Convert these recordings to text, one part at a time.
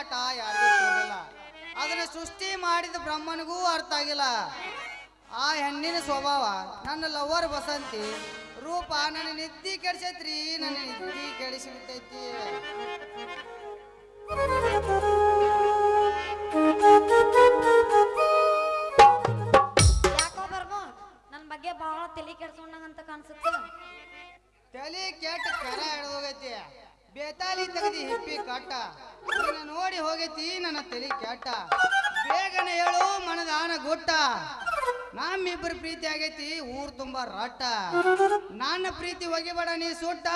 ಆಟ ಯಾರಿಗೂ ತಿಳಿದಿಲ್ಲ ಅದನ್ನ ಸೃಷ್ಟಿ ಮಾಡಿದ ಬ್ರಹ್ಮನಿಗೂ ಅರ್ಥ ಆಗಿಲ್ಲ. ಆ ಹೆಣ್ಣಿನ ಸ್ವಭಾವ ನನ್ನ ಲವರ್ ಬಸಂತಿ ರೂಪ ನನ್ನ ನಿದ್ದಿ ಕೆಡಿಸೈತ್ರಿ ನನ್ನ ನಿದ್ದಿ ಕೆಡಿಸಿ ಬಿಟ್ಟೈತಿ. ಯಾಕೋ ಬರ್ಮ ನನ್ನ ಬಗ್ಗೆ ಬಹಳ ತಲೆ ಕೆಡ್ಸ್ಕೊಂಡಂಗಂತ ಕಾಣಿಸುತ್ತೆ. ತಲೆ ಕೆಟ್ಟ ಕರ ಹಿಡ್ದೋಗೈತಿ ಬೇತಾಲಿ ತೆಗೆದಿ ಹಿಪ್ಪಿ ಕಾಟ. ನಿನ್ನ ನೋಡಿ ಹೋಗೈತಿ, ನನ್ನ ತಲೆ ಕ್ಯಾಟ. ಬೇಗನೆ ಹೇಳು ಮನದಾನ ಗುಟ್ಟ. ನಮ್ಮಿಬ್ರು ಪ್ರೀತಿ ಆಗೈತಿ, ಊರ್ ತುಂಬಾ ರಾಟ ನನ್ನ ಪ್ರೀತಿ ಒಗಿಬೇಡ ನೀ ಸುಟ್ಟ.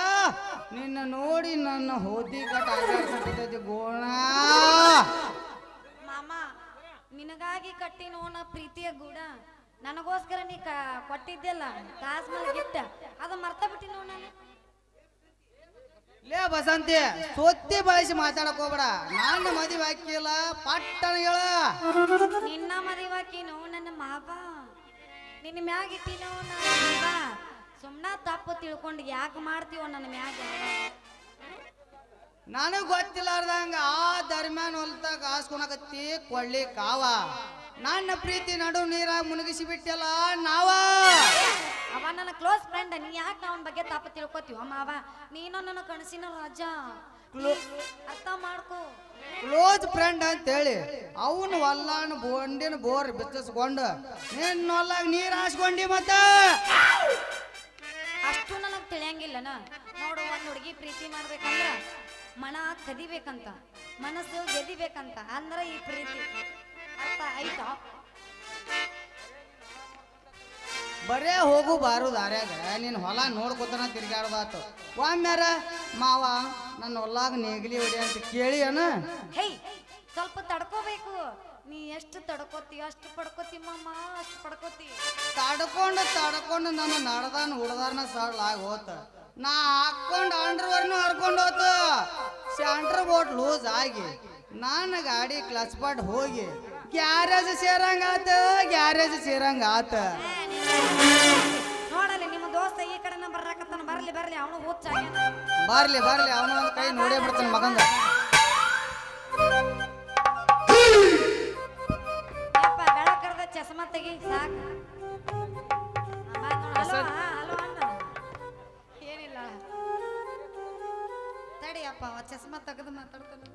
ನಿನ್ನ ನೋಡಿ ನನ್ನ ಹೋದಿ ಕಟ್ಟ ಗೋಣ. ಮಾಮ, ನಿನಗಾಗಿ ಕಟ್ಟಿ ನೋಣ ಪ್ರೀತಿಯ ಗೂಡ. ನನಗೋಸ್ಕರ ನೀ ಕೊಟ್ಟಿದ್ದೆಲ್ಲ ಕಾಸ್ ಮೇಲೆ ಗಿಫ್ಟ್ ಅದು ಮರ್ತ ಬಿಟ್ಟಿ ನೋಣ ಲೇ ಬಸಂತಿ ಸೊತ್ತಿ ಬಳಸಿ ಮಾತಾಡಕ್ ಹೋಗ್ಬೇಡ. ನನ್ನ ಮದುವೆ ಹಾಕಿಲ್ಲ ಪಟ್ಟಣ ಹೇಳ. ನಿನ್ನ ಮದುವಾಕಿನೋ ನನ್ನ ಮಾವ. ನಿನ್ನ ಮ್ಯಾಗ ಇಟ್ಟಿನೋ ನನ್ನ ಮಾವ. ಸುಮ್ನ ತಪ್ಪು ತಿಳ್ಕೊಂಡು ಯಾಕೆ ಮಾಡ್ತೀವೋ ನನ್ನ ಮ್ಯಾಗ. ನನಗ್ ಗೊತ್ತಿಲ್ಲಾರ್ದಂಗ ಆ ದರ್ಮ್ಯಾನ್ ಹೊಲ್ತ ಕಾಸ್ಕೊಳಕತ್ತಿ ಕೊಳ್ಳಿ ಕಾವ. ನನ್ನ ಪ್ರೀತಿ ನಡು ನೀರಾಗ ಮುಳುಗಿಸಿ ಬಿಟ್ಟಲ್ಲ ನಾವ. ಅವ ನನ್ನ ಕ್ಲೋಸ್ ಫ್ರೆಂಡ್ ನೀ ಯಾಕೆ ಅವನ ಬಗ್ಗೆ ತಾಪ ತಿಳ್ಕೊತೀವ ಮಾವ ನೀನು ನನ್ನ ಕನಸಿನ ರಾಜ. ಅರ್ಥ ಮಾಡ್ಕೋ. ಕ್ಲೋಸ್ ಫ್ರೆಂಡ್ ಅಂತೇಳಿ ಅವನ್ ಹೊಲ್ಲಾನ ಬೋಂಡಿನ ಬೋರ್ ಬಿತ್ತಿಸ್ಕೊಂಡು ನಿನ್ನ ಹೊಲ್ಲಾಗ ನೀರ್ ಹಾಸ್ಕೊಂಡಿ ಮತ್ತ? ಅಷ್ಟು ನನಗೆ ತಿಳಿಯಂಗಿಲ್ಲನ. ನೋಡು ಒಂದು ಹುಡುಗಿ ಪ್ರೀತಿ ಮಾಡ್ಬೇಕಂದ್ರ ಮನ ಕದಿಬೇಕಂತ ಮನಸ್ಸು ಗೆದಿಬೇಕಂತ ಅಂದ್ರ ಈ ಪ್ರೀತಿ. ಅರ್ಥ ಆಯ್ತಾ? ಬರೇ ಹೋಗು ಬಾರು ದಾರ್ಯಾಗ. ನಿನ್ನ ಹೊಲ ನೋಡ್ಕೊತನ ತಿರ್ಗಾಡ್ದಾತು ಒಮ್ಮ್ಯಾರ ಮಾವ ನನ್ನ ಹೊಲಾಗ ನೇಗಿಲಿ ಹೊಡಿ ಅಂತ ಕೇಳಿ ಅನ ಹೇ ಸ್ವಲ್ಪ ತಡ್ಕೋಬೇಕು. ನೀ ಎಷ್ಟು ತಡ್ಕೋತಿ ಅಷ್ಟು ಪಡ್ಕೋತಿ ಮಾಮ ಅಷ್ಟು ಪಡ್ಕೋತಿ. ತಡ್ಕೊಂಡು ತಡ್ಕೊಂಡು ನನ್ನ ನಡ್ದಾನ ಹುಡ್ದಾನ ಸರಳಾಗಿ ಹೋತ. ನಾ ಹಾಕೊಂಡು ಅಂಡರ್ವರ್ನು ಹರ್ಕೊಂಡು ಹೋತು. ಸ್ಯಾಂಡ್ರ್ ಬೋಟ್ ಲೂಸ್ ಆಗಿ. ನಾನು ಗಾಡಿ ಕ್ಲಚ್ ಪಾಟ್ ಹೋಗಿ. ಗ್ಯಾರೇಜ್ ಸೇರಂಗಾತ ಗ್ಯಾರೇಜ್ ಸೇರಂಗಾತ. ಆತ ನೋಡಲ್ಲಿ ನಿಮ್ಮ ದೋಸ್ತ ಈ ಕಡೆನ ಬರ್ರಾಕತ್ತಾನ ಬರ್ಲಿ ಬರ್ಲಿ ಅವನು ಹುಚ್ಚ ಬರ್ಲಿ ಬರ್ಲಿ ಅವನ ಒಂದು ಕೈ ನೋಡೇ ಬಿಡ್ತಾನ ಮಗಂದ ಯಪ್ಪ ಬೆಳಕರ್ದ ಚಸ್ಮಾ ತೆಗಿ ಸಾಕು. ಹಲೋ ಹಲೋ ಅಣ್ಣ. ಏನಿಲ್ಲ. ತಡಿಯಪ್ಪ ಚಸ್ಮಾ ತೆಗೆದು ಮಾತಾಡ್ತಾನಂತ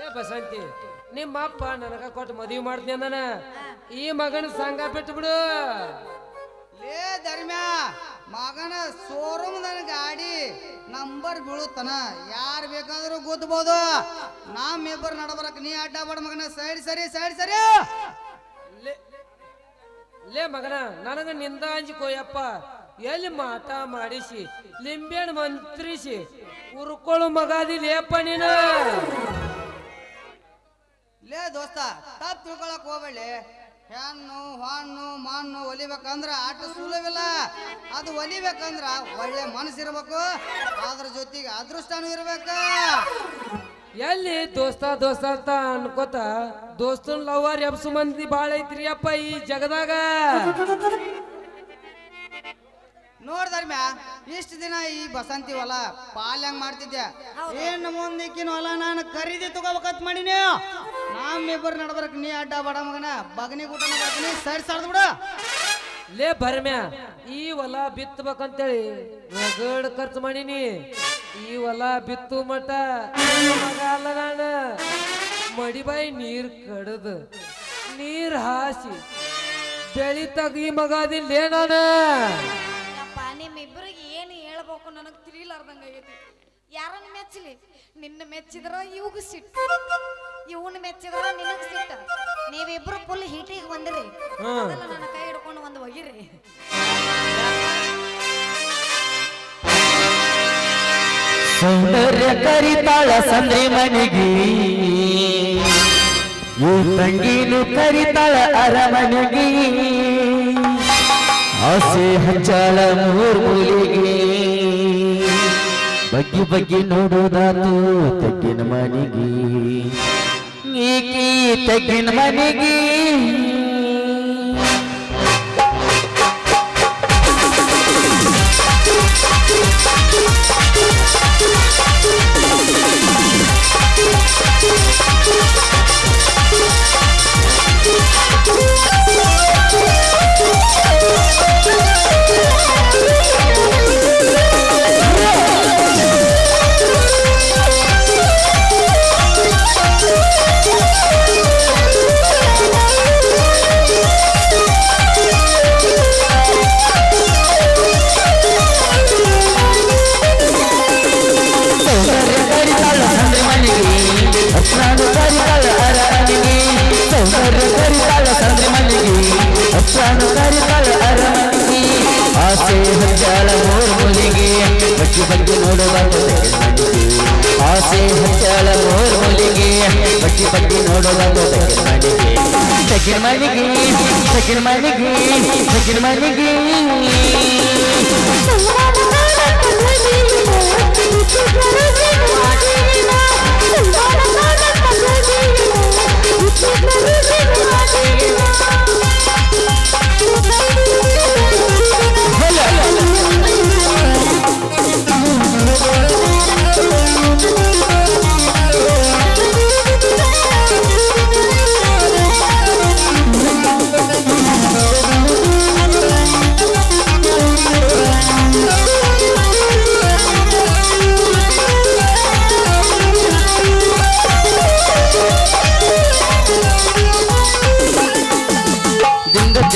ಏ ಬಸಂತಿ ನಿಮ್ಮ ಅಪ್ಪ ನನಗ ಕೊಟ್ಟು ಮದುವೆ ಮಾಡ್ತೀನಿ ಅಂದನ. ಈ ಮಗನ ಸಂಘ ಬಿಟ್ಟು ಬಿಡು. ಲೇ ಧರ್ಮ ಮಗನ ಶೋರೂಮ್ದನ ಗಾಡಿ ನಂಬರ್ ಬೀಳುತ್ತನ. ಯಾರು ಬೇಕಾದ್ರೂ ಗೊತ್ತಬಹುದು ನಮ್ಮಿಬ್ಬರು ನಡಬರಕ್ ನೀ ಅಡ್ಡ ಬಡ ಮಗನ ಸೈಡ್ ಸರಿ ಸೈಡ್ ಸರಿ. ಲೇ ಲೇ ಮಗನ ನನಗ ನಿಂದ ಅಂಜಿಕೋಯಪ್ಪ ಎಲ್ಲಿ ಮಾಟ ಮಾಡಿಸಿ ಲಿಂಬೆಹಣ್ಣು ಮಂತ್ರಿಸಿ ಉರ್ಕೊಳ್ಳು ಮಗಾದಿ ಲೇಪ ನೀನು. ದೋಸ್ತ ತಪ್ಪು ತಿಳ್ಕೊಳಕ್ ಹೋಗ್ಬೇಡಿ. ಹೆಣ್ಣು ಹಣ್ಣು ಮಣ್ಣು ಒಲಿಬೇಕಂದ್ರ ಆಟ ಸುಲಭಿಲ್ಲ ಅದು ಒಲಿಬೇಕಂದ್ರ ಒಳ್ಳೆ ಮನಸ್ಸಿರ್ಬೇಕು. ಅದ್ರ ಜೊತೆಗೆ ಅದೃಷ್ಟನೂ ಇರ್ಬೇಕು. ಎಲ್ಲಿ ದೋಸ್ತ ದೋಸ್ತ ಅಂತ ಅನ್ಕೋತ ದೋಸ್ತನ್ ಲವರ್ ಎಬ್ಸು ಮಂದಿ ಬಾಳ ಐತ್ರಿ ಅಪ್ಪ ಈ ಜಗದಾಗ. ನೋಡ್ದರ್ಮ್ಯ ಇಷ್ಟ ದಿನ ಈ ಬಸಂತಿ ಹೊಲ ಪಾಲ್ಯಂಗ್ ಮಾಡ್ತಿದ್ದೆ ಏನ್ ಮುಂದಿಕ್ಕಿನ ಹೊಲ ನಾನು ಖರೀದಿ ತಗೋಬೇಕಂತ ಮಾಡೀನಿ. ನಮ್ಮಿಬ್ಬರು ನಡ್ಬರಕ್ ನೀ ಅಡ್ಡ ಬಡ ಮಗನ. ಬಗನಿ ಊಟ ಬರ್ತೀನಿ ಸೈಡ್ ಸರ್ದ್ ಬಿಡ. ಲೇ ಬರ್ಮ್ಯಾ ಈ ಹೊಲ ಬಿತ್ತಬೇಕಂತೇಳಿ ರಗಡ್ ಖರ್ಚು ಮಾಡೀನಿ. ಈ ಹೊಲ ಬಿತ್ತು ಮಟ ಮಗ ಅಲ್ಲ ನಾನು. ಮಡಿಬಾಯಿ ನೀರ್ ಕಡದು ನೀರ್ ಹಾಸಿ ಬೆಳಿ ತಗಿ ಮಗ ಅದಿಲ್ಲ ನಾನು. ಯಪ್ಪ ನಿಮ್ಮಿಬ್ಬರಿಗೆ ಏನು ಹೇಳ್ಬೇಕು ನನಗೆ ತಿಳಿಲಾರ್ದಂಗ ಆಗೈತಿ. ಯಾರನ್ನ ಮೆಚ್ಚಲಿ ನಿನ್ನ ಮೆಚ್ಚಿದ್ರ ಇವಾಗ ಸಿಟ್ಟು. ಇವನ್ ಮೆಚ್ಚಿದ್ರ ನಿನಗ್ ಸಿಟ್ಟ. ನೀವಿಬ್ರು ಫುಲ್ ಹೀಟಿಗೆ ಬಂದಿರಿ. ಮೊದಲು ನನ್ನ ಕೈ ಹಿಡ್ಕೊಂಡು ಒಂದು ಒಗಿರಿ. ಸೌಂದರ್ಯ ಕರಿತಾಳ ಸಂದ್ರೆ ಮನೆಗೆ. ಈ ತಂಗಿನು ಕರಿತಾಳ ಅರಮನೆಗೆ. ಆಸೆ ಹಚ್ಚಾಳ ಮೂರ್ ಮೂಲಿಗೆ ಬಗ್ಗಿ ಬಗ್ಗೆ ನೋಡೋದಾತು ತಗ್ಗಿನ ಮನೆಗೆ. ಈಕಿ ತಗ್ಗಿನ ಮನೆಗೆ. ಬಗ್ಗೆ ಬಗ್ಗೆ ನೋಡೋದಾದ್ರೆ ಸೆಕೆಂಡ್ ಮನೆಗೆ ಸೆಕೆಂಡ್ ಮನೆಗೆ ಸೆಕೆಂಡ್ ಮನೆಗೆ ಸೆಕೆಂಡ್ ಮನೆಗೆ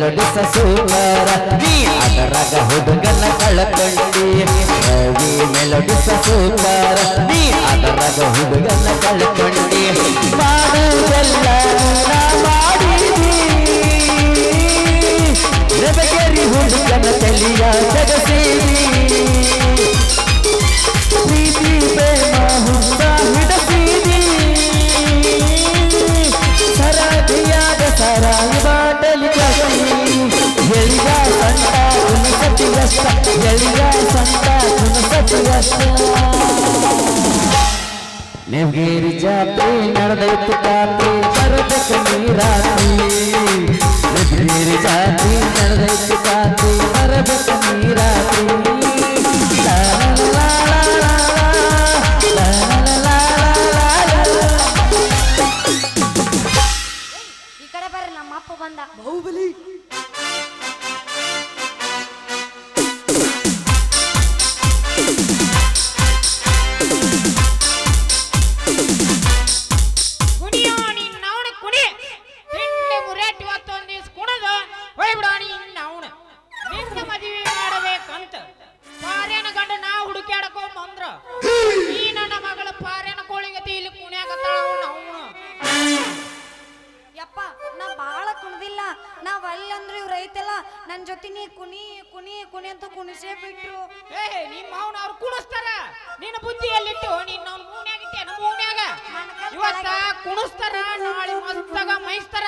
ಮೆಲೋಡಿಸ ಸುವರ ಅದರಾಗ ಹುಡುಗನ ಕಳಕೊಂಡಿ. ರವಿ ಮೆಲೋಡಿಸ ಸುವರ ಅದರಾಗ ಹುಡುಗನ ಕಳಕೊಂಡಿ. ಮಾಡುವುದೆಲ್ಲ ಮಾಡಿದಿ ಹುಡುಗನ ತಲಿಯ ಜಗಸೀನಿ ರಸ್ತ ಎಳಿಗ ಸಂತ ಕುಣಸತಿ ರಸ್ತ ನೆವಗೇರಿ ಜಾತ್ರೆ ನಡೆದೈತು ಕಾತ್ರಿ ಬರದಕ್ಕೆ ನೀರಾತ್ರಿ. ನೆವಗೇರಿ ಜಾತ್ರೆ ನಡೆದೈತು ಕಾತ್ರಿ ಬರಬೇಕು ನೀರಾತ್ರಿ. ಈ ನನ್ನ ಮಗಳ ಪಾರ್ಯನ ಕೋಳಿಗತಿ ಇಲ್ಲಿ ಕುಣ್ಯಾಕತ್ತಾಳ ಅವನು ಯಪ್ಪ ನಾ ಬಾಳ ಕುಣ್ದಿಲ್ಲ. ನಾವ್ ಅಲ್ಲಂದ್ರೆ ಇವ್ರು ಐತಲ್ಲ ನನ್ ಜೊತೆ ನೀ ಕುಣಿ ಕುಣಿ ಕುಣಿ ಅಂತ ಕುಣಿಸೇ ಬಿಟ್ರು. ಏ ನಿಮ್ಮ ಅವನ ಅವ್ರು ಕುಣಿಸ್ತಾರ ನಿನ್ನ ಬುದ್ಧಿ ಎಲ್ಲಿಟ್ಟು ನಿನ್ನ ಅವ್ನ ಮೂನ್ಯಾಗಿತ್ತೆ ನಮ್ಮ ಮೂನ್ಯಾಗ? ಇವತ್ತ ಕುಣಿಸ್ತಾರ ನಾಳೆ ಮಸ್ತಾಗ ಮೈಸ್ತಾರ.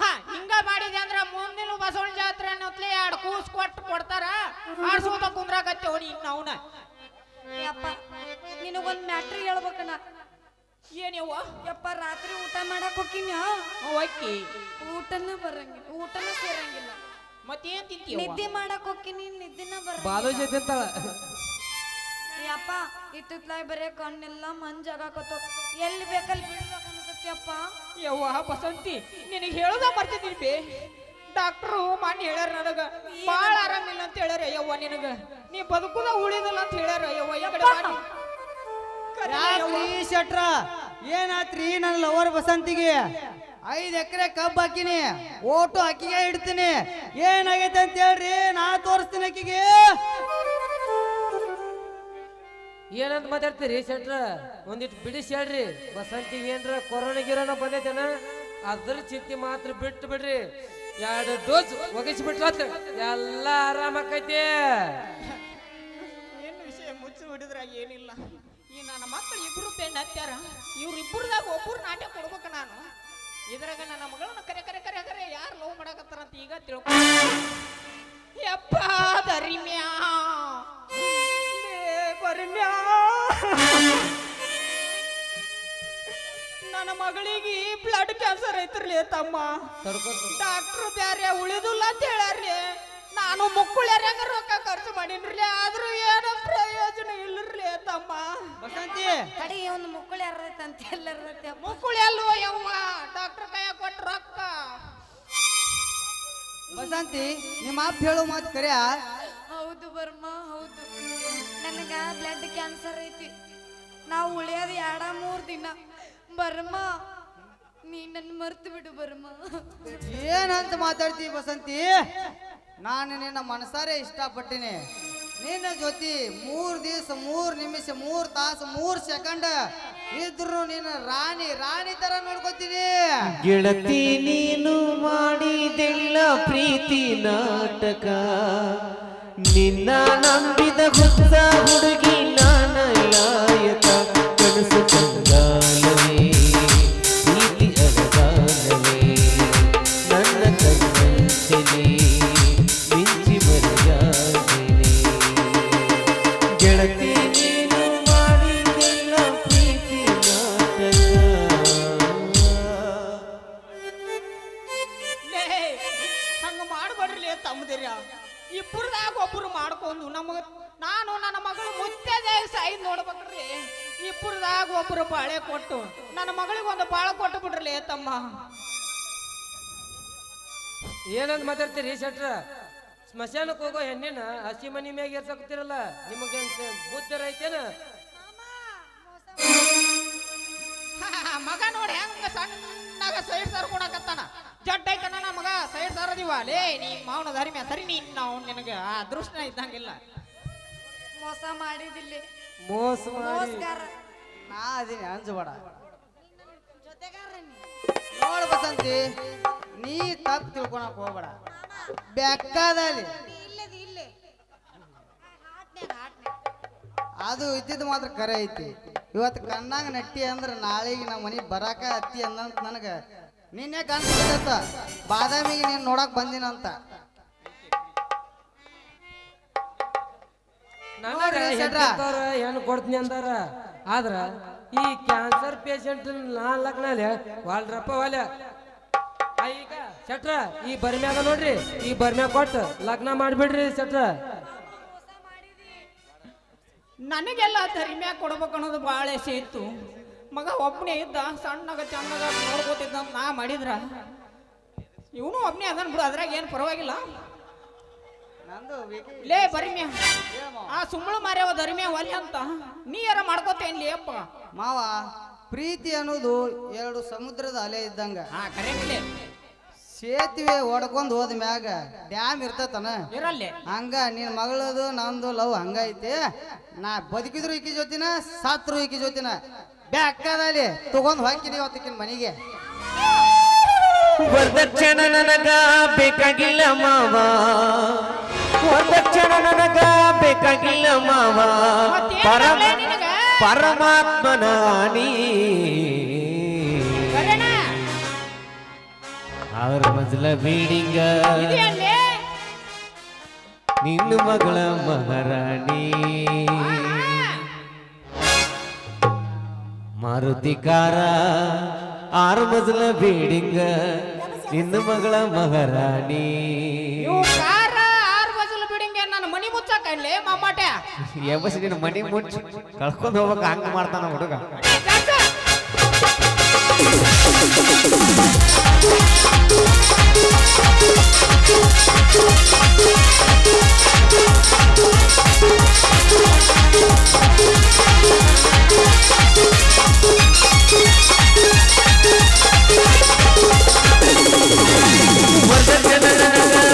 ಹ ಹಿಂಗ ಮಾಡಿದೆ ಅಂದ್ರ ಮುಂದಿನ ಬಸವನ ಜಾತ್ರೆ ಅನ್ನೋತ್ಲೆ ಎರಡು ಕೂಸ್ ಕೊಟ್ಟು ಕೊಡ್ತಾರ. ಆಡ್ಸೋದ ಕುಂದ್ರಾಕತ್ತೇವ್ ಇನ್ನ ಅವನ. ಯಪ್ಪ ನಿನಗೊಂದ್ ಮ್ಯಾಟ್ರಿ ಹೇಳ್ಬೇಕಣ್ಣ. ಏನ್ಯವ್ವ ಯಪ್ಪ ರಾತ್ರಿ ಊಟ ಮಾಡಕ್ ಹೋಗಿನ ಅಕ್ಕಿ. ಊಟನ ಬರಂಗಿಲ್ಲ ಊಟನ ಸೇರಂಗಿಲ್ಲ. ಮತ್ತೇನ್ ತಿಂತೀವ ನಿದ್ದೆ ಮಾಡಕ್ ಹೋಗಿನಿ ನಿದ್ದೆನ ಬರ ಬಾಲೋಜಿ ತಿಂತಾಳ. ಯಪ್ಪ ಇತ್ತಿತ್ಲಾಯ್ ಬರೇ ಕಣ್ಣೆಲ್ಲ ಮಂಜಾಗತ್ತೋ ಎಲ್ಲಿ ಬೇಕಲ್ಲಿ ಬಿಡ್ಬೇಕು ಅನ್ಸತ್ಯಪ್ಪ ಯವ್ವ ಬಸಂತಿ ನಿನಗೆ ಹೇಳೋದ ಬರ್ತಿದ್ದೀನಿ ಬೇ ಡಾಕ್ಟ್ರು ಮಾನ್ಯ ಹೇಳ್ಯಾರ ನನಗ. ಬಾಳ ಆರಾಮಿಲ್ಲ ಅಂತ ಹೇಳ್ಯಾರ ಯವ್ವ ನಿನಗ. ನೀ ಬದುಕುದ ಉಳಿದಿಲ್ಲ ಅಂತ ಹೇಳ್ಯಾರ. ಯವ್ವ ಈ ಕಡೆ ಯಾಕ್ರಿ ಶೆಟ್ರ? ಏನಾತ್ರಿ ನನ್ನ ಲವರ್ ಬಸಂತಿಗೆ? ಐದ್ ಎಕರೆ ಕಬ್ಬು ಹಾಕಿನಿ ಓಟು ಅಕ್ಕಿಗೆ ಇಡ್ತೀನಿ. ಏನಾಗೈತೆ ಅಂತ ಹೇಳ್ರಿ ನಾ ತೋರಿಸ್ತೀನಿ ಅಕ್ಕಿಗೆ. ಏನಂತ ಮಾತಾಡ್ತೀರಿ ಶೆಟ್ರ? ಒಂದಿಟ್ಟು ಬಿಡಿಸಿ ಹೇಳ್ರಿ. ಬಸಂತಿಗೆ ಏನ್ರ ಕೊರೋನಾ ಗಿರೋನ ಬಂದೈತೇನ? ಅದ್ರ ಚಿಂತೆ ಮಾತ್ರ ಬಿಟ್ಟು ಬಿಡ್ರಿ ಎರಡು ಡೋಸ್ ಒಗಿಸಿ ಬಿಟ್ರ ಎಲ್ಲ ಆರಾಮಾಕೈತಿ. ಏನು ವಿಷಯ ಮುಚ್ಚಿ ಬಿಡಿದ್ರ ಏನಿಲ್ಲ. ಈ ನನ್ನ ಮಕ್ಕಳು ಇಬ್ರು ಪೆಂಡ್ ಹತ್ಯಾರ. ಇವ್ರಿಬ್ಬರದಾಗ ಒಬ್ಬರು ನಾಟ್ಯ ಕೊಡ್ಬೇಕು ನಾನು. ಇದ್ರಾಗ ನನ್ನ ಮಗಳನ್ನ ಕರೆ ಕರೆ ಕರೆ ಕರೆ ಯಾರು ಲವ್ ಮಾಡಕತ್ತಾರ ಅಂತ ಈಗ ತಿಳ್ಕೊ ಯಪ್ಪ ದರಿಮ್ಯಾ ಲೇ ಬರ್ಮ್ಯಾ ನನ್ನ ಮಗಳಿಗೆ ಬ್ಲಡ್ ಕ್ಯಾನ್ಸರ್ ಐತ್ರಿ ತಮ್ಮ. ಡಾಕ್ಟ್ರು ಬ್ಯಾರೆ ಉಳಿದಿಲ್ಲ ಅಂತ ಹೇಳ್ಯಾರ್ರಿ ನಾನು ಮುಕ್ಕುಳ್ಯಾರ್ಯಾಗ ರೊಕ್ಕ ಖರ್ಚು ಮಾಡಿನ್ರಿ ಆದ್ರೂ ಏನೋ ಪ್ರಯೋಜನ ಇಲ್ಲರ್ಲಿ ತಮ್ಮ. ಬಸಂತಿ. ಕಡೆ ಒಂದು ಮುಕ್ಕಳು ಯಾರೈತೆ ಅಂತ ಎಲ್ಲರೈತಪ್ಪ ಮುಕ್ಕುಳಿ ಅಲ್ವೋ ಯವ್ವ ಡಾಕ್ಟರ್ ಕೈಯ ಕೊಟ್ಟು ರೊಕ್ಕ. ಬಸಂತಿ ನಿಮ್ಮ ಅಪ್ಪ ಹೇಳು ಮಾತು ಕರ್ಯಾ? ಹೌದು ಬರ್ಮ ಹೌದು. ನನಗ ಬ್ಲಡ್ ಕ್ಯಾನ್ಸರ್ ಐತಿ. ನಾವು ಉಳಿಯೋದು ಎರಡ ಮೂರು ದಿನ. ಬರ್ಮ ನೀ ನನ್ ಮರ್ತು ಬಿಡು ಬರ್ಮ. ಏನಂತ ಮಾತಾಡ್ತಿ ಬಸಂತಿ ನಾನು ನಿನ್ನ ಮನಸಾರೆ ಇಷ್ಟಪಟ್ಟಿನಿ. ನಿನ್ನ ಜೊತೆ ಮೂರ್ ದಿವಸ ಮೂರ್ ನಿಮಿಷ ಮೂರ್ ತಾಸು ಮೂರ್ ಸೆಕೆಂಡ್ ಇದ್ರು ನಿನ್ನ ರಾಣಿ ರಾಣಿ ತರ ನೋಡ್ಕೊತೀನಿ. ಗೆಳತಿ ನೀನು ಮಾಡಿದೆಲ್ಲ ಪ್ರೀತಿ ನಾಟಕ. ನಿನ್ನ ನಂಬಿದ ಹುತ್ತ ಹುಡುಗಿ ನಾನ ಲಾಯಕ. ಕನಸು ಕಂಗಾಲವೇ ನಮಗ ನಾನು ನನ್ನ ಮಗಳು ಮುತ್ತದೇ ಸಾಯಿ ನೋಡ್ಬೇಕ್ರಿ. ಇಬ್ಬರದಾಗ ಒಬ್ಬರು ಬಾಳೆ ಕೊಟ್ಟು ನನ್ನ ಮಗಳಿಗೆ ಒಂದು ಬಾಳ ಕೊಟ್ಟು ಬಿಡ್ರಲಿ ತಮ್ಮ. ಏನಂದ್ ಮಾತಾಡ್ತೀರಿ ಶೆಟ್ರ? ಸ್ಮಶಾನಕ್ಕೆ ಹೋಗೋ ಹೆಣ್ಣಿನ ಹಸಿ ಮನಿ ಮ್ಯಾಗ ಏರ್ಸಕ್ತಿರಲ್ಲ ನಿಮಗೆ ಬುದ್ಧಿ ಐತೇನ? ಮಗ ನೋಡಿ ಹೆಂಗ ಸಣ್ಣ ಸೈಡ್ ಸರ್ ಕೊಡಕತ್ತಾನ ಜಡ್ ಐತನ ನನ್ನ ಮಗ ಸೈಡ್ ಸರದಿವ ಲೇ ನೀ ಮಾವನ ಧರ್ಮ ಸರಿ ನೀನ್ ನಾವು ನಿನಗೆ ಆ ಅದೃಷ್ಟ ಇದ್ದಂಗಿಲ್ಲ. ಮೋಸ ಮಾಡಿದಿಲ್ಲಿ. ಮೋಸ ಮಾಡಿ. ಮೋಸ್ಗಾರ. ನಾ ಅದೀನಿ ಅಂಜಬೇಡ. ಜೊತೆಗಾರ ನೋಡು ಬಸಂತಿ ನೀ ತಪ್ಪು ತಿಳ್ಕೊಳಕ್ ಹೋಗ್ಬೇಡ. ಬೆಕ್ಕದಲ್ಲಿ. ಇಲ್ಲದ ಇಲ್ಲೇ. ಅದು ಇದ್ದಿದ್ದು ಮಾತ್ರ ಕರೆ ಐತಿ. ಇವತ್ತು ಕಣ್ಣಾಗ ನಟ್ಟಿ ಅಂದ್ರೆ ನಾಳೆಗೆ ನಮ್ಮ ಮನೆಗೆ ಬರಾಕ ಹತ್ತಿ ಅಂದಂತ ನನಗೆ ನಿನ್ನೆ ಕಾಣಿಸ್ಬಿಟ್ಟತ್ತ ಬಾದಾಮಿಗೆ ನೀನು ನೋಡಕ್ ಬಂದಿನಂತ. ಹೆಣ್ಣು ಹೆಣ್ಣು ಕೊಡ್ತೀನಿ ಅಂದಾರ. ಆದ್ರ ಈ ಕ್ಯಾನ್ಸರ್ ಪೇಷಂಟ್ ನಾ ಲಗ್ನಲ್ಲಿ ವಾಲ್ರಪ್ಪ ವಾಲ ಈಗ ಶೆಟ್ರ ಈ ಬರ್ಮ್ಯಾಗ ನೋಡ್ರಿ ಈ ಬರ್ಮ್ಯಾಗ ಕೊಟ್ಟು ಲಗ್ನ ಮಾಡ್ಬಿಡ್ರಿ ಶೆಟ್ರ. ನನಗೆಲ್ಲ ಧರ್ಮ್ಯಾಗ ಕೊಡ್ಬೇಕು ಅನ್ನೋದು ಭಾಳ ಆಸೆ ಇತ್ತು ಮಗ ಒಬ್ಬನೇ ಇದ್ದ ಸಣ್ಣಗ ಚಂದಗ ನೋಡ್ಕೋತಿದ್ದ ಅಂತ ನಾ ಮಾಡಿದ್ರ. ಇವನು ಒಬ್ಬನೇ ಅದನ್ ಬಿಡು ಅದ್ರಾಗ ಏನು ಪರವಾಗಿಲ್ಲ. ನಂದು ಲೇ ಬರಿಮ್ಯ ಆ ಸುಮ್ಮಳು ಮಾರ್ಯವ ದರಿಮ್ಯ ಒಲೆ ಅಂತ. ನೀ ಯಾರ ಮಾಡ್ಕೋತೇನ್ಲಿ ಅಪ್ಪ? ಮಾವ ಪ್ರೀತಿ ಅನ್ನೋದು ಎರಡು ಸಮುದ್ರದ ಅಲೆ ಇದ್ದಂಗ. ಹಾ ಕರೆಕ್ಟ್ಲಿ ಸೇತುವೆ ಒಡ್ಕೊಂಡ್ ಹೋದ ಮ್ಯಾಗ ಡ್ಯಾಮ್ ಇರ್ತತನ. ಇರಲ್ಲೇ. ಹಂಗ ನಿನ್ ಮಗಳದು ನಂದು ಲವ್ ಹಂಗೈತಿ. ನಾ ಬದುಕಿದ್ರು ಈಕಿ ಜೊತಿನ ಸಾತ್ರು ಈಕಿ ಜೊತಿನ. ಬೆಕ್ಕದಲ್ಲಿ ತಗೊಂಡ್ ಹೋಗ್ತೀನಿ ಇವತ್ತಿಕಿನ ಮನೆಗೆ. ವರದಕ್ಷಣ ನನಗ ಬೇಕಾಗಿಲ್ಲ ಮಾವ. ವರದಕ್ಷಣ ನನಗ ಬೇಕಾಗಿಲ್ಲ ಮಾವ. ಪರಮ? ಪರಮಾತ್ಮನ ನೀ. ಅವ್ರ ಮಜಲ ಬೀಡಿಂಗ. ನಿನ್ನ ಮಗಳ ಮಹಾರಾಣಿ. ಮಾರುತಿ ಕಾರ ಆರು ಮಜಲ ಬೀಡಿಂಗ ನಿನ್ನ ಮಗಳ ಮಹಾರಾಣಿ. ಕಾರ ಆರು ಬಜಲ್ ನಾನು ನನ್ನ ಮನಿ ಮುಚ್ಚಕನ್ಲೇ ಮಾಮಾಟ್ಯ. ಎಬ್ಬಸಿ ನಿನ್ನ ಮನಿ ಮುಚ್ಚಿ ಕಳ್ಕೊಂಡು ಹೋಗ್ಬೇಕು ಹಂಗ ಮಾಡ್ತಾನ ಹುಡುಗ. ವರದಕ್ಷಿಣ ನನಗ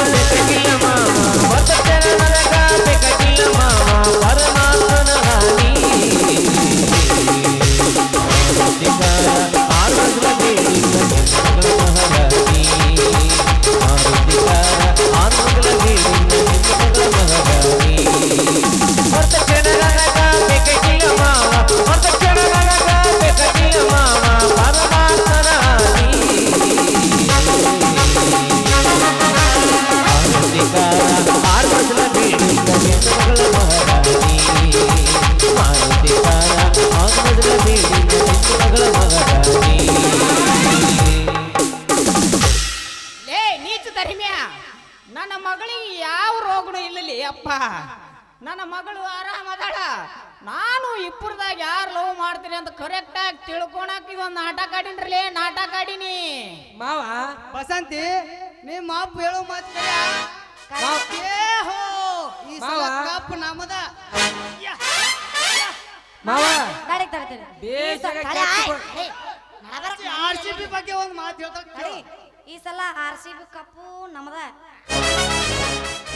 ಸಲ ಆರ್ ಸಿ ಕಪ್ಪು ನಮದ.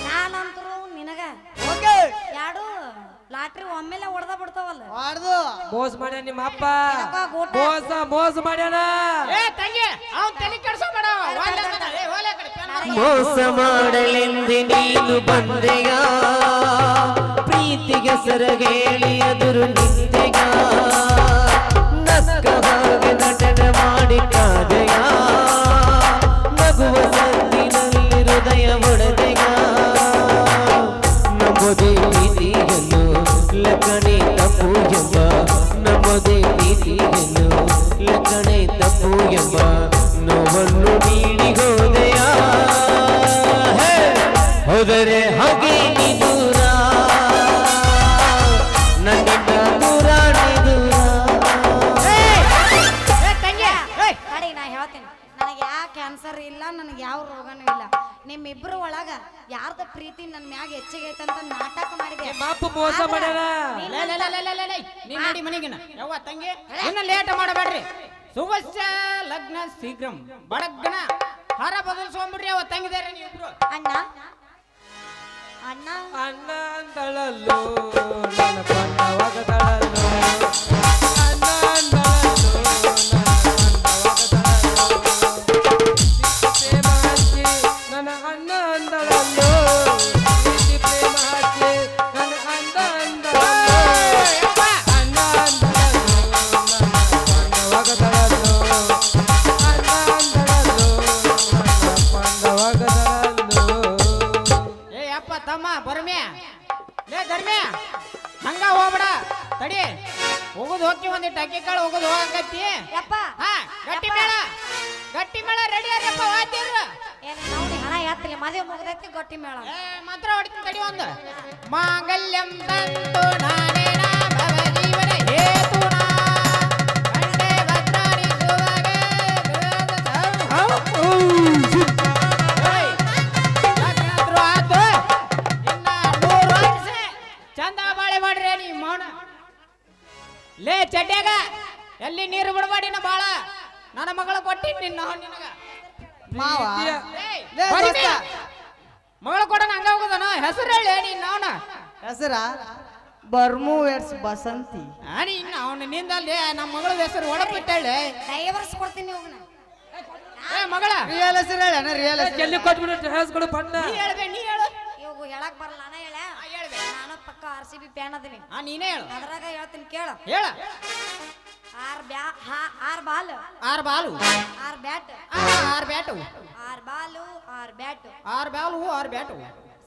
ನಾನಂತರು ನಿನಗ ಓಕೆ. ಯಾಡು ಲಾಟ್ರಿ ಒಮ್ಮೆಲೆ ಹೊಡೆದ ಬಿಡ್ತಾವಲ್ಲ. ಮಾಡ್ದು ಮೋಸ ಮಾಡ್ಯಾನ ನಿಮ್ಮ ಅಪ್ಪ ಯಾಕೋ ಗೂಟ? ಮೋಸ ಮೋಸ ಮಾಡ್ಯಾನ? ಏ ತಂಗಿ ಅವ್ನ್ ತಲೆ ಕೆಡ್ಸೋಬೇಡ ಒಳ್ಳೆ ಮನ. ಏ, ಹೋಗ್ಲಿ ಆ ಕಡೆ, ಫ್ಯಾನ್ ಹಾಕು. ಮೋಸ ಮಾಡಲೆಂದು ನೀನು ಬಂದೆಯ? ಪ್ರೀತಿಗೆ ಸರಗೇಳಿ ಎದುರು ನಿಂತೆಯ? ನಕ್ಕ ಹಾಗೆ ನಟನೆ ಮಾಡಿ ಕಾದೆಯ? ಒಡೆದೆಯ ನಮ್ಮದೇ ಪ್ರೀತಿಯನ್ನು ಲಕ್ಕಣೆ ತಪ್ಪು ಎಂಬ. ನಮ್ಮದೇ ಪ್ರೀತಿಯನ್ನು ಲಕ್ಕಣೆ ತಪ್ಪು ಎಂಬ. ನೋವನ್ನು ನೀಡಿ ಹೆಚ್ಚಿಗೆ ಐತಂತ ನಾಟಕ ಮಾಡಿದೆ. ಮೋಸ. ನೀ ನಡಿ ಮನೆಗಿನ ಯವ್ವ ತಂಗಿ ಇನ್ನ ಲೇಟ್ ಮಾಡಬೇಡ್ರಿ. ಸುವಸ್ಯ ಲಗ್ನ ಶೀಘ್ರಂ ಬಡಗ್ನ ಹರ ಬದಲಿಸ್ಕೊಂಡ್ಬಿಡ್ರಿ ಅವ ತಂಗಿದಾರೆ ನೀವಿಬ್ರು. ಅಣ್ಣ? ಅಣ್ಣ? ಅಣ್ಣ ಅಂತಳಲ್ಲೋ ನನ್ನ ಒಂದಿಟ್ಟು ಅಕ್ಕಿ ಕಾಳು ಹೋಗೋದು ಹೋಗಂಗತ್ತಿ ಯಪ್ಪ. ಹಾ ಗಟ್ಟಿ ಮೇಳ. ಗಟ್ಟಿ ಮೇಳ ರೆಡಿ ಅರಪ್ಪ ವಾದ್ಯರು ಏನ ನೋಡಿ ಹಣ ಯಾತ್ರೆ ಮದುವೆ ಮುಗಿದೈತಿ ಗಟ್ಟಿ ಮೇಳ. ಏ ಮಂತ್ರ ಹೊಡಿತೀನಿ ಕಡಿ ಒಂದು. ಮಾಂಗಲ್ಯಂ ತಂತು ನಾನೇನ ಲೇ ಚಡ್ಡ್ಯಾಗ ಎಲ್ಲಿ ನೀರು ಬಿಡಬೇಡಿನ ಬಾಳ? ನನ್ನ ಮಗಳ ಕೊಟ್ಟಿನಿ ನಿನ್ನ ನಿನಗ. ಮಾವ. ಲೇ ದೋಸ್ತ. ಮಗಳ ಕೊಡೋಣ ಹಂಗ ಹೋಗುದನ? ಹೆಸರು ಹೇಳಿ ನಿನ್ನ ಅವನ. ಹೆಸರ? ಬರ್ಮು ಎರ್ಸ್ ಬಸಂತಿ. ಅನಿ ಇನ್ನ ಅವನ ನಿಂದಲ್ಲಿ ನಮ್ಮ ಮಗಳ ಹೆಸರು ಒಳಪಿಟ್ಟಳೆ ಡೈವರ್ಸ್ ಕೊಡ್ತೀನಿ ಹೋಗ್ನ ಏ ಮಗಳ. ರಿಯಲ್ ಹೆಸರು ಹೇಳ ರಿಯಲ್ ಹೆಸರು. ಜಲ್ದಿ ಕೊಟ್ಬಿಡು ಹೆಸ್ಗಳು ಪಟ್ನ. ನೀ ಹೇಳ್ಬೇ ನೀ ಹೇಳು. ಇವಾಗ ಹೇಳಕ್ ಬರಲ್ಲ ನಾನ ಹೇಳ. ಪಕ್ಕ ಆರ್ ಸಿ ಬಿ ಪ್ಯಾನ್ ಅದೀನಿ. ಆ ನೀನೇ ಹೇಳು. ಅದ್ರಾಗ ಹೇಳ್ತೀನಿ ಕೇಳ. ಹೇಳ. ಆರ್ ಬ್ಯಾ ಹಾ ಆರ್ ball. R ball. R bat. ಆ, ಆರ್ bat. R ball R bat. R ball R bat.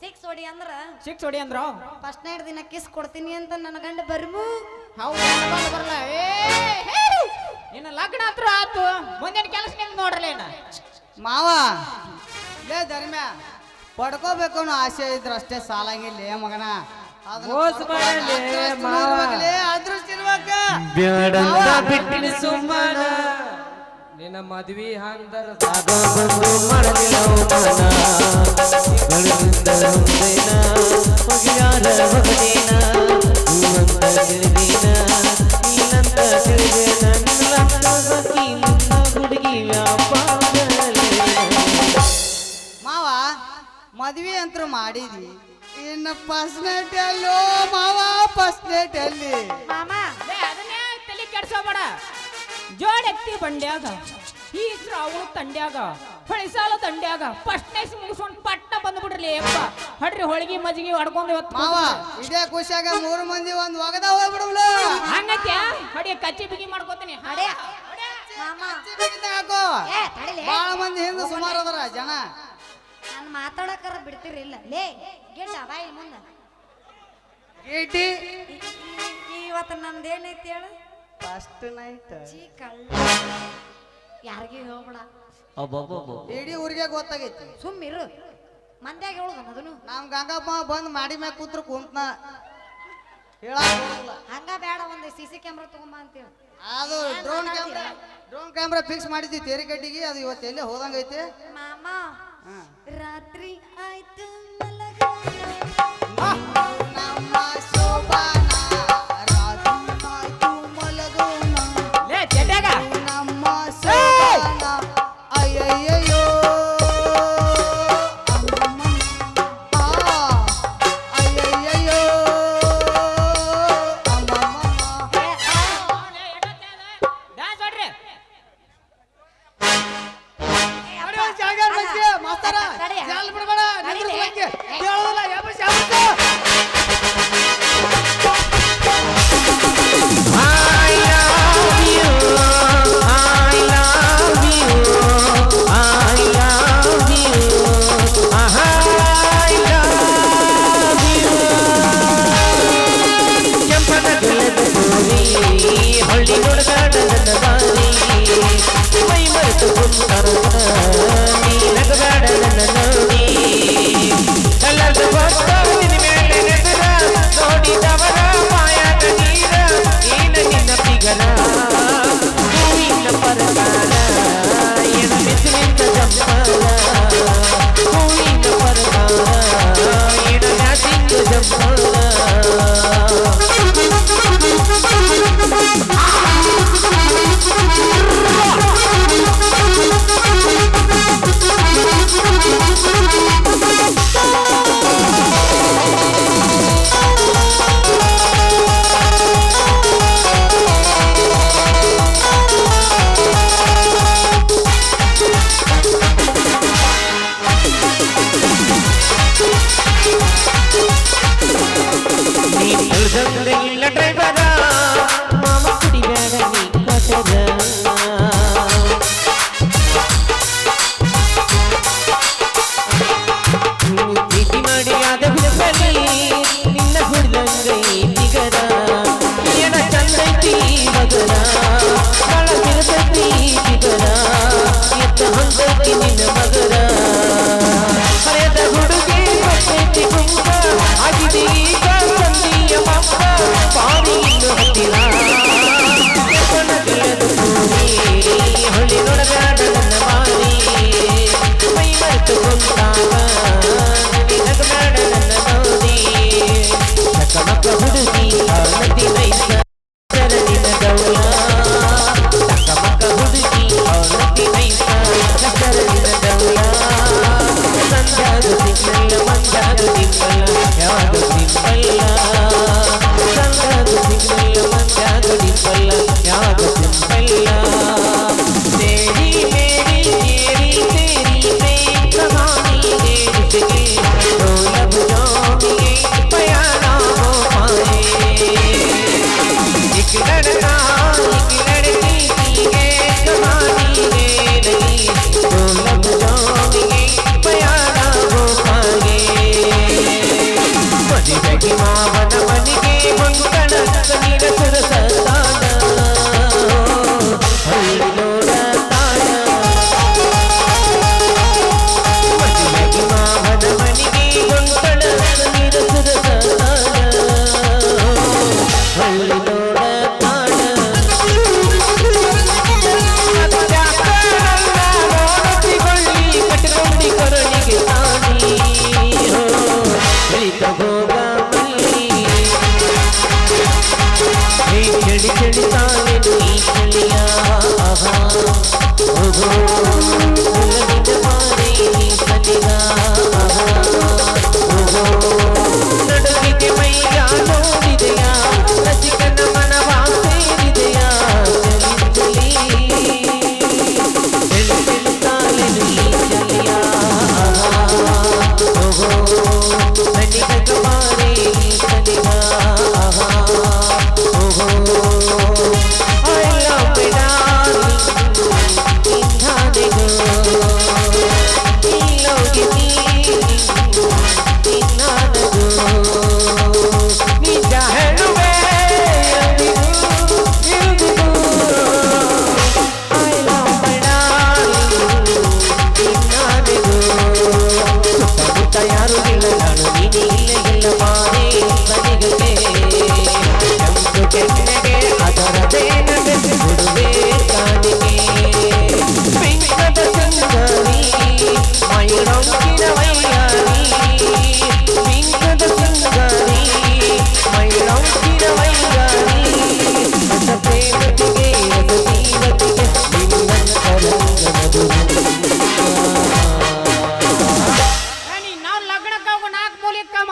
Six ಹೊಡಿ ಅಂದ್ರ? ಸಿಕ್ಸ್ ಹೊಡಿ ಅಂದ್ರ? ಫಸ್ಟ್ ನೈಟ್ ದಿನ ಕಿಸ್ ಕೊಡ್ತೀನಿ ಅಂತ ನನ್ನ ಗಂಡ ಬರ್ಮು. ಹೌದು ಬರಲ್ಲ ಬರಲ್ಲ ಏ. ನಿನ್ನ ಲಗ್ನ ಹತ್ರ ಆತು. ಮುಂದಿನ ಕೆಲಸ ನಿಂದ ನೋಡ್ರಲ್ಲ ಏನ ಮಾವ ಲೇ ಧರ್ಮ್ಯ ಪಡ್ಕೋಬೇಕು ಅನ್ನೋ ಆಸೆ ಇದ್ರ ಅಷ್ಟೇ ಸಾಲಾಗಿಲ್ಲ ಮಗನ. ಬ್ಯಾಡಂದ ಬಿಟ್ಟಿನ ಸುಮ್ಮನ ನಿನ್ನ ಮದ್ವಿ ಹಂದರ ಬಂದು ಮಾಡಲಿಲ್ಲ ಮುಂದೇನ ಹೊಗೆಯಾರ ತಿಳಿದೇನ ನೀನಂತ ತಿಳಿದೇನ ನಿನ್ನ ಹುಡುಗಿ ವ್ಯಾಪಾರ ಮಾವ ಮದ್ವಿ ಅಂತೂ ಮಾಡಿದಿ. ಇನ್ನು ಅಲ್ಲೋ ಎಲ್ಲೋ ಮಾವ ಫಸ್ಟ್ ನೈಟ್ ಎಲ್ಲಿ ಮಾಮ ಲೇ, ಅದನ್ನೇ ತಲೆ ಕೆಡ್ಸೋಬೇಡ ಜೋಡೆತ್ತಿ ಬಂಡ್ಯಾಗ ಈಸ್ರ ಅವಳು ತಂಡ್ಯಾಗ ಹೊಳಿಸಾಲ ತಂಡ್ಯಾಗ ಫಸ್ಟ್ ನೈಸ್ ಮುಗಿಸ್ಕೊಂಡು ಪಟ್ಟ ಬಂದ್ಬಿಡ್ರಿ ಅಪ್ಪ ಹಡ್ರಿ ಹೋಳಿಗೆ ಮಜ್ಜಿಗೆ ಹೊಡ್ಕೊಂಡು ಇವತ್ತು ಮಾವ ಇದೇ ಖುಷಿಯಾಗ ಮೂರು ಮಂದಿ ಒಂದು ಒಗದ ಹೋಗ್ಬಿಡವ್ಲ ಹಂಗತ್ಯ ಹೊಡಿ ಕಚ್ಚಿ ಬಿಗಿ ಮಾಡ್ಕೋತೀನಿ. ಹಡೆ ಮಾಮ. ಹಾಕೋ. ಏ ತಡಿಲೆ. ಬಾಳ ಮಂದಿ ಹಿಂದೆ ಸುಮಾರು ಅದರ ಜನ. ನಾನು ಮಾತಾಡಕರ ಬಿಡ್ತಿರಿಲ್ಲ ಲೇ ಗಿಡ್ಡ ಬಾಯಿ ಮುಂದ. ಈ- ಇವತ್ತು ನಂದು ಏನೈತಿ ಹೇಳು? ಫಸ್ಟ್ ನೈಟ್ ಚೀ ಕಳ್ಳ. ಯಾರಿಗೂ ಹೋಗ್ಬೇಡ ಅಬ್ಬಬ್ಬಬ್ಬ. ಇಡೀ ಊರಿಗೆ ಗೊತ್ತಾಗೈತಿ. ಸುಮ್ಮಿರು ಮಂದ್ಯಾಗ ಹೇಳುದನ ಅದನ್ನು. ನಮ್ ಗಂಗಪ್ಪ ಬಂದ್ ಮಾಡಿ ಮ್ಯಾಗ ಕೂತ್ರು ಕುಂತ್ನ. ಹೇಳಲ್ಲ. ಹಂಗ ಬೇಡ ಒಂದು ಸಿ ಸಿ ಕ್ಯಾಮ್ರಾ ತಗೊಂಬ ಅಂತೇಳಿ. ಅದು drone camera drone camera fix ಮಾಡಿದ್ವಿ ತೇರಿಕಟ್ಟಿಗೆ ಅದು ಇವತ್ತು ಎಲ್ಲೇ ಹೋದಂಗೈತೆ? ಮಾಮ ಹಾ. ರಾತ್ರಿ ಆಯ್ತು. Bye. சொல்ல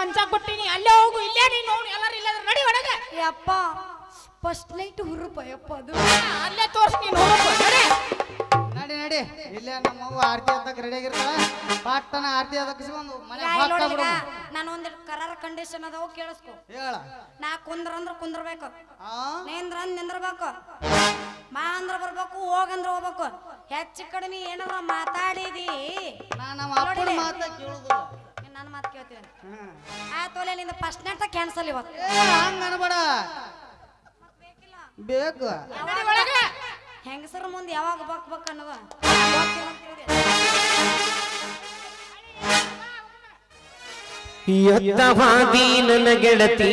ಮಂಚ ಕೊಟ್ಟಿನಿ ಅಲ್ಲೇ ಹೋಗು ಇಲ್ಲೇ ನೀನು ನೋಡಿ ಎಲ್ಲರೂ ಇಲ್ಲದ್ರೆ ನಡಿ ಒಳಗೆ. ಏ ಅಪ್ಪ ಫಸ್ಟ್ ಲೈಟ್ ಹುರುಪ ಯಪ್ಪ ಅದು. ಅಲ್ಲೇ ತೋರ್ಸಿ ನೀನು ಹೋಗಪ್ಪ ನಡಿ. ನಡಿ ನಡಿ. ಇಲ್ಲೇ ನಮ್ಮವ್ವ ಆರತಿ ಅದಕ್ಕೆ ರೆಡಿ ಆಗಿರ್ತಾಳ. ಪಟ್ಟನ ಆರತಿ ಅದಕ್ಕೆ ಒಂದು ಮನೆ ಹಾಕ್ಬಿಡು ನಾನು ಒಂದ್ ಕರಾರ್ ಕಂಡೀಷನ್ ಅದಾವ ಕೇಳಿಸ್ಕೊ. ಹೇಳ. ನಾ ಕುಂದ್ರ ಅಂದ್ರ ಕುಂದ್ರಬೇಕು. ಆ? ನೇಂದ್ರ ಅಂದ್ ನಿಂದ್ರಬೇಕು. ಮಾ ಅಂದ್ರ ಬರ್ಬೇಕು ಹೋಗಂದ್ರ ಹೋಗ್ಬೇಕು. ಹೆಚ್ಚು ಕಡಿಮೆ ಏನಾರ ಮಾತಾಡಿದಿ? ನಾ ನಮ್ಮ ಅಪ್ಪನ ಮಾತ ನನ್ನ ಮಾತು ಕೇಳ್ತೀನಿ. ಆ ತೋಲೆ ನಿಂದ ಫಸ್ಟ್ ನೆಟ್ ಕ್ಯಾನ್ಸಲ್ ಇವತ್ತು ಹಂಗ ಅನ್ಬೇಡ. ಬೇಕು. ಹೆಂಗಸರ ಮುಂದೆ ಯಾವಾಗ ಬಕ್ ಬಕ್ ಅನ್ನುವ ಎತ್ತವಾದಿ ನನ್ನ ಗೆಳತಿ.